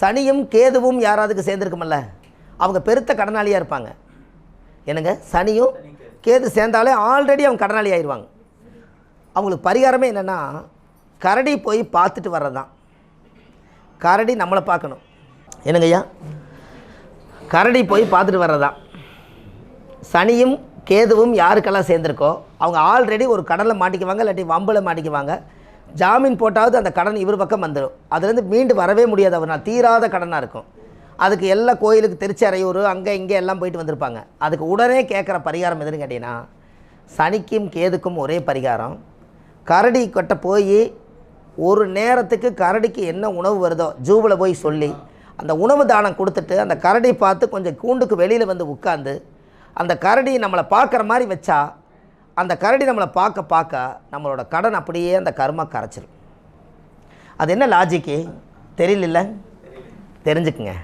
சனியும் கேதுவும் யாராவதுக்கு சேர்ந்துருக்குமல்ல? அவங்க பெருத்த கடனாளியாக இருப்பாங்க. என்னங்க? சனியும் கேது சேர்ந்தாலே ஆல்ரெடி அவங்க கடனாளி ஆயிடுவாங்க அவங்களுக்கு பரிகாரமே என்னென்னா கரடி போய் பார்த்துட்டு வர்றது தான் கரடி நம்மளை பார்க்கணும். என்னங்கய்யா கரடி போய் பார்த்துட்டு வர்றது தான் சனியும் கேதுவும் யாருக்கெல்லாம் சேர்ந்துருக்கோ அவங்க ஆல்ரெடி ஒரு கடலில் மாட்டிக்குவாங்க இல்லாட்டி வம்பில் மாட்டிக்குவாங்க. ஜாமீன் போட்டாவது அந்த கடன் இவர் பக்கம் வந்துடும் அதுலேருந்து மீண்டு வரவே முடியாது. அவர் நான் தீராத கடனாக இருக்கும். அதுக்கு எல்லா கோயிலுக்கு திருச்சி அறையூர் அங்கே இங்கே எல்லாம் போயிட்டு வந்திருப்பாங்க. அதுக்கு உடனே கேட்குற பரிகாரம் எதுன்னு கேட்டிங்கன்னா சனிக்கும் கேதுக்கும் ஒரே பரிகாரம். கரடி கிட்ட போய் ஒரு நேரத்துக்கு கரடிக்கு என்ன உணவு வருதோ ஜூவில் போய் சொல்லி அந்த உணவு தானம் கொடுத்துட்டு அந்த கரடி பார்த்து கொஞ்சம் கூண்டுக்கு வெளியில் வந்து உட்காந்து அந்த கரடி நம்மளை பார்க்குற மாதிரி வச்சா அந்த கரடி நம்மளை பார்க்க பார்க்க நம்மளோட கடன் அப்படியே அந்த கர்மா கரைச்சிரும். அது என்ன லாஜிக்கு தெரியல தெரிஞ்சுக்குங்க.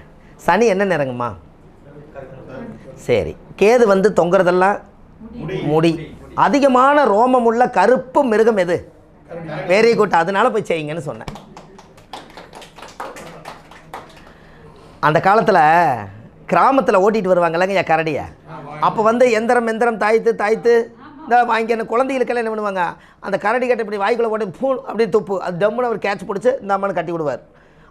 சனி என்ன நிறங்குமா சரி. கேது வந்து தொங்குறதெல்லாம் முடி. அதிகமான ரோமம் உள்ள கருப்பு மிருகம் எது? வெரி குட் அதனால போய் செய்யுங்கன்னு சொன்னேன். அந்த காலத்தில் கிராமத்தில் ஓட்டிகிட்டு வருவாங்கல்லங்க என் கரடியை. அப்போ வந்து எந்திரம் எந்திரம் தாய்த்து தாய்த்து இந்த வாங்கி அந்த குழந்தைகளுக்கெல்லாம் என்ன பண்ணுவாங்க? அந்த கரடி கட்டை இப்படி வாய்க்குள்ளே போட்டு பூ அப்படியே துப்பு. அது டம்முன்னு அவர் கேட்ச் பிடிச்சி இந்த அம்மனை கட்டி விடுவார்.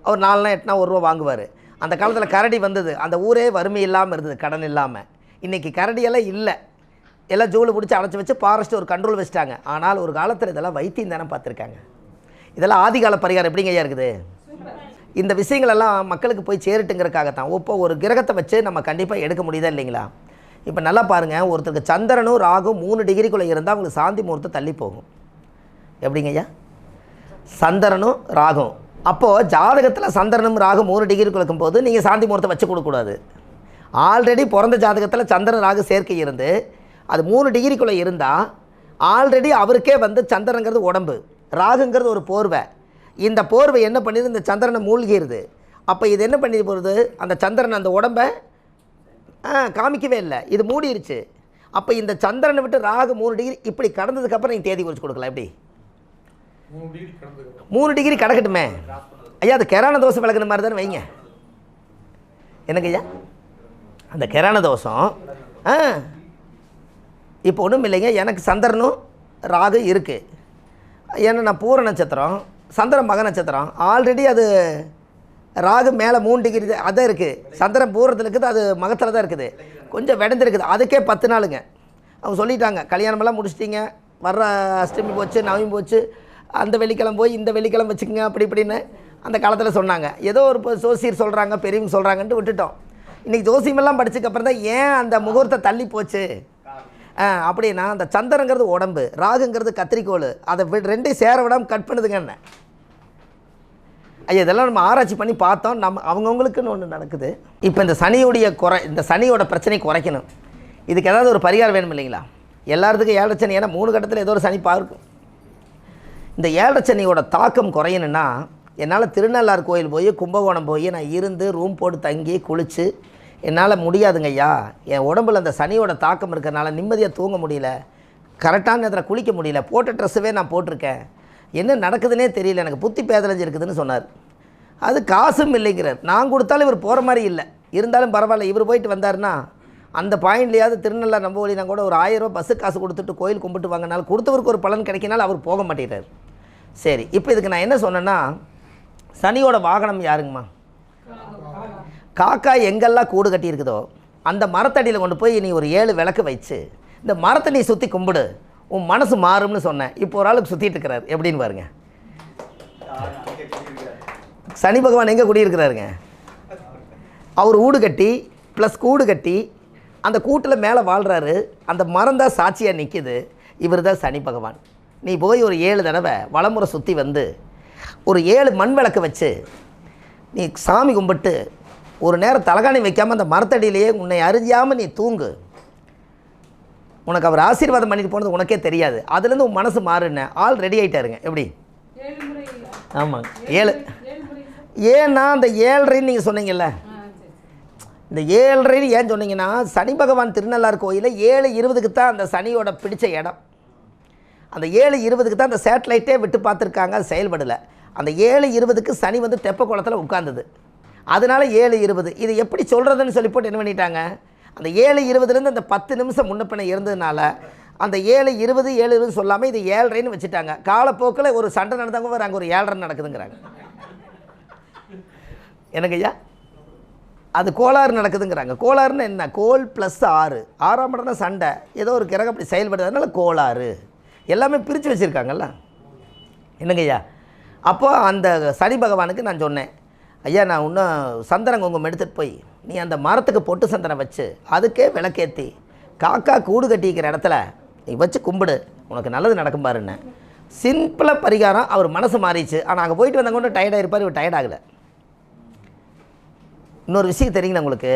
அவர் நாலுனா எட்டுனா ஒரு ரூபா வாங்குவார். அந்த காலத்தில் கரடி வந்தது. அந்த ஊரே வறுமை இல்லாமல் இருந்தது கடன் இல்லாமல் இன்றைக்கி கரடியெல்லாம் இல்லை. எல்லாம் ஜூவில் பிடிச்சி அடைச்சி வச்சு ஃபாரஸ்ட் ஒரு கண்ட்ரோல் வச்சுட்டாங்க. ஆனால் ஒரு காலத்தில் இதெல்லாம் வைத்தியம் தானே பார்த்துருக்காங்க. இதெல்லாம் ஆதிகால பரிகாரம் எப்படிங்க ஐயா இருக்குது? இந்த விஷயங்களெல்லாம் மக்களுக்கு போய் சேரட்டுங்கிறதுக்காகத்தான். இப்போ ஒரு கிரகத்தை வச்சு நம்ம கண்டிப்பாக எடுக்க முடியுதா இல்லைங்களா? இப்போ நல்லா பாருங்கள் ஒருத்தருக்கு சந்திரனும் ராகும் மூணு டிகிரிக்குள்ளே இருந்தால் அவங்களுக்கு சாந்தி முகூர்த்தம் தள்ளி போகும். எப்படிங்க ஐயா? சந்திரனும் ராகும். அப்போது ஜாதகத்தில் சந்திரனும் ராகும் மூணு டிகிரிக்குள்ள இருக்கும்போது நீங்கள் சாந்தி முகூர்த்தம் வச்சு கொடுக்கக்கூடாது ஆல்ரெடி பிறந்த ஜாதகத்தில் சந்திரன் ராகு சேர்க்கை இருந்து அது மூணு டிகிரிக்குள்ளே இருந்தால் ஆல்ரெடி அவருக்கே வந்து சந்திரனுங்கிறது உடம்பு. ராகுங்கிறது ஒரு போர்வை. இந்த போர்வை என்ன பண்ணிடுது இந்த சந்திரனை மூழ்கிடுது அப்போ இது என்ன பண்ணி போகிறது அந்த சந்திரன் அந்த உடம்பை காமிக்கவே இல்லை. இது மூடிருச்சு. அப்போ இந்த சந்திரனை விட்டு ராகு மூணு டிகிரி இப்படி கடந்ததுக்கப்புறம் நீங்கள் தேதி குறித்து கொடுக்கலாம். எப்படி? மூணு டிகிரி கிடக்கட்டுமே. ஐயா அது கெரான தோசை விளக்குன மாதிரி தானே வைங்க. என்னங்க ஐயா? அந்த கெரான தோஷம் ஆ. இப்போ ஒன்றும் இல்லைங்க. எனக்கு சந்திரனும் ராகு இருக்குது ஏன்னா நான் பூர நட்சத்திரம் சந்திரன் மக நட்சத்திரம். ஆல்ரெடி அது ராகு மேலே மூணு டிகிரி அதான் இருக்குது சந்திரன் பூரத்தில் இருக்குது அது மகத்தில் தான் இருக்குது. கொஞ்சம் விடந்துருக்குது அதுக்கே பத்து நாளுங்க. அவங்க சொல்லிட்டாங்க கல்யாணமெல்லாம் முடிச்சிட்டிங்க. வர்ற அஷ்டமி போச்சு நவமி போச்சு. அந்த வெள்ளிக்கிழமை போய் இந்த வெள்ளிக்கிழமை வச்சுக்கோங்க அப்படி இப்படின்னு அந்த காலத்தில் சொன்னாங்க. ஏதோ ஒரு இப்போ ஜோசியர் சொல்கிறாங்க பெரியவங்க சொல்கிறாங்கன்ட்டு விட்டுட்டோம். இன்றைக்கி ஜோசியமெல்லாம் படித்ததுக்கப்புறம் தான் ஏன் அந்த முகூர்த்தம் தள்ளி போச்சு? அப்படின்னா அந்த சந்திரங்கிறது உடம்பு ராகுங்கிறது கத்திரிக்கோள். அதை ரெண்டையும் சேர விடாமல் கட் பண்ணுதுங்க என்ன? ஐயா இதெல்லாம் நம்ம ஆராய்ச்சி பண்ணி பார்த்தோம். நம்ம அவங்கவுங்களுக்குன்னு ஒன்று நடக்குது. இப்போ இந்த சனியுடைய குறை இந்த சனியோட பிரச்சனை குறைக்கணும். இதுக்கு ஏதாவது ஒரு பரிகாரம் வேணும் இல்லைங்களா? எல்லாத்துக்கும் ஏழரை சனி ஏன்னா மூணு கட்டத்தில் ஏதோ ஒரு சனி பார்க்கும் இந்த ஏழரை சனியோட தாக்கம் குறையணுன்னா என்னால் திருநள்ளார் கோயில் போய் கும்பகோணம் போய் நான் இருந்து ரூம் போட்டு தங்கி குளித்து என்னால் முடியாதுங்க ஐயா. என் உடம்புல அந்த சனியோட தாக்கம் இருக்கிறனால நிம்மதியாக தூங்க முடியல. கரெக்டான நேரத்தில் குளிக்க முடியல. போட்ட ட்ரெஸ்ஸுவே நான் போட்டிருக்கேன். என்ன நடக்குதுன்னே தெரியல. எனக்கு புத்தி பேதலஞ்சு இருக்குதுன்னு சொன்னார். அது காசும் இல்லைங்கிறார். நான் கொடுத்தாலும் இவர் போகிற மாதிரி இல்லை. இருந்தாலும் பரவாயில்ல இவர் போயிட்டு வந்தாருன்னா அந்த பாயிண்ட்லையாவது திருநெல்வேலி நம்ப வழினா கூட ஒரு ஆயிரம் ரூபா பஸ்ஸு காசு கொடுத்துட்டு கோயில் கும்பிட்டு வாங்கினால் கொடுத்தவருக்கு ஒரு பலன் கிடைக்கினால் அவர் போக மாட்டேங்கிறார் சரி இப்போ இதுக்கு நான் என்ன சொன்னேன்னா சனியோட வாகனம் யாருங்கம்மா? காக்கா எங்கெல்லாம் கூடு கட்டியிருக்குதோ அந்த மரத்தடியில் கொண்டு போய் நீ ஒரு ஏழு விளக்கு வச்சு இந்த மரத்தை நீ சுற்றி கும்பிடு. உன் மனசு மாறும்னு சொன்னேன். இப்போ ஒரு ஆளுக்கு சுற்றிட்டு இருக்கிறார் எப்படின்னு பாருங்க. சனி பகவான் எங்கே குடியிருக்கிறாருங்க? அவர் ஊடு கட்டி ப்ளஸ் கூடு கட்டி அந்த கூட்டில் மேலே வாழ்கிறாரு அந்த மரம் தான் சாட்சியாக நிற்கிது இவர் தான் சனி பகவான். நீ போய் ஒரு ஏழு தடவை வளமுறை சுற்றி வந்து ஒரு ஏழு மண் விளக்கு வச்சு நீ சாமி கும்பிட்டு ஒரு நேரம் தலகாணி வைக்காமல் அந்த மரத்தடியிலேயே உன்னை அறிஞ்சாமல் நீ தூங்கு. உனக்கு அவர் ஆசீர்வாதம் பண்ணிட்டு போனது உனக்கே தெரியாது. அதுலேருந்து உன் மனசு மாறுன. ஆள் ரெடி ஆகிட்டாருங்க எப்படி? ஆமாம் ஆமாங்க. ஏழு. ஏன்னா அந்த ஏழரைன்னு நீங்கள் சொன்னீங்கல்ல? இந்த ஏழரைன்னு ஏன் சொன்னீங்கன்னா சனி பகவான் திருநள்ளார் கோயிலில் ஏழு இருபதுக்கு தான் அந்த சனியோட பிடிச்ச இடம். அந்த ஏழு இருபதுக்கு தான் அந்த சேட்டலைட்டே விட்டு பார்த்துருக்காங்க அது செயல்படலை. அந்த ஏழு இருபதுக்கு சனி வந்து தெப்ப குளத்தில் உட்காந்தது அதனால ஏழு இருபது. இது எப்படி சொல்கிறதுன்னு சொல்லி போட்டு என்ன பண்ணிட்டாங்க? அந்த ஏழு இருபதுலேருந்து அந்த பத்து நிமிஷம் முன்னப்பினை இருந்ததுனால அந்த ஏழு இருபது ஏழு இருபது சொல்லாமல் இது ஏழரைன்னு வச்சுட்டாங்க. காலப்போக்கில் ஒரு சண்டை நடந்தவங்க வேறு அங்கே ஒரு ஏழரை நடக்குதுங்கிறாங்க. எனக்கு ஐயா அது கோளாறு நடக்குதுங்கிறாங்க. கோளாறுன்னு என்ன? கோல் ப்ளஸ் ஆறு. ஆறாம் இடம் தான் சண்டை. ஏதோ ஒரு கிரகம் அப்படி செயல்படுறதுனால கோளாறு. எல்லாமே பிரித்து வச்சுருக்காங்கல்ல? என்னங்கய்யா அப்போது அந்த சனி பகவானுக்கு நான் சொன்னேன் ஐயா நான் இன்னும் சந்தனம் குங்குமம் எடுத்துகிட்டு போய் நீ அந்த மரத்துக்கு பொட்டு சந்தனம் வச்சு அதுக்கே விளக்கேற்றி காக்கா கூடு கட்டிக்கிற இடத்துல நீ வச்சு கும்பிடு. உனக்கு நல்லது நடக்கும் பாருன்னு சிம்பிளாக பரிகாரம் அவர் மனசு மாறிச்சு ஆனால் அங்கே போயிட்டு வந்தவங்க டயர்டாக இருப்பார் இவர் டயர்ட் ஆகலை. இன்னொரு விஷயம் தெரியுங்களா உங்களுக்கு?